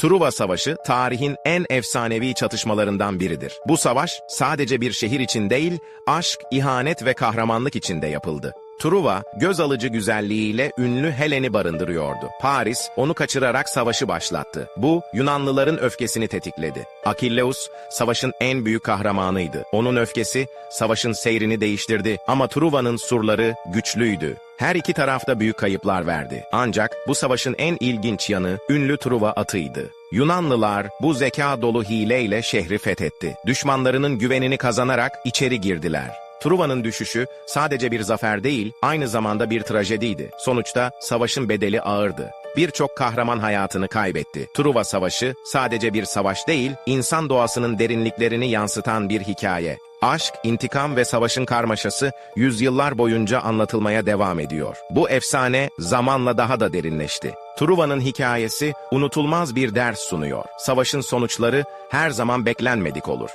Truva Savaşı tarihin en efsanevi çatışmalarından biridir. Bu savaş sadece bir şehir için değil, aşk, ihanet ve kahramanlık için de yapıldı. Truva, göz alıcı güzelliğiyle ünlü Helen'i barındırıyordu. Paris, onu kaçırarak savaşı başlattı. Bu, Yunanlıların öfkesini tetikledi. Akilleus, savaşın en büyük kahramanıydı. Onun öfkesi, savaşın seyrini değiştirdi ama Truva'nın surları güçlüydü. Her iki tarafta büyük kayıplar verdi. Ancak bu savaşın en ilginç yanı ünlü Truva atıydı. Yunanlılar bu zeka dolu hileyle şehri fethetti. Düşmanlarının güvenini kazanarak içeri girdiler. Truva'nın düşüşü sadece bir zafer değil, aynı zamanda bir trajediydi. Sonuçta savaşın bedeli ağırdı. Birçok kahraman hayatını kaybetti. Truva Savaşı sadece bir savaş değil, insan doğasının derinliklerini yansıtan bir hikaye. Aşk, intikam ve savaşın karmaşası yüzyıllar boyunca anlatılmaya devam ediyor. Bu efsane zamanla daha da derinleşti. Truva'nın hikayesi unutulmaz bir ders sunuyor. Savaşın sonuçları her zaman beklenmedik olur.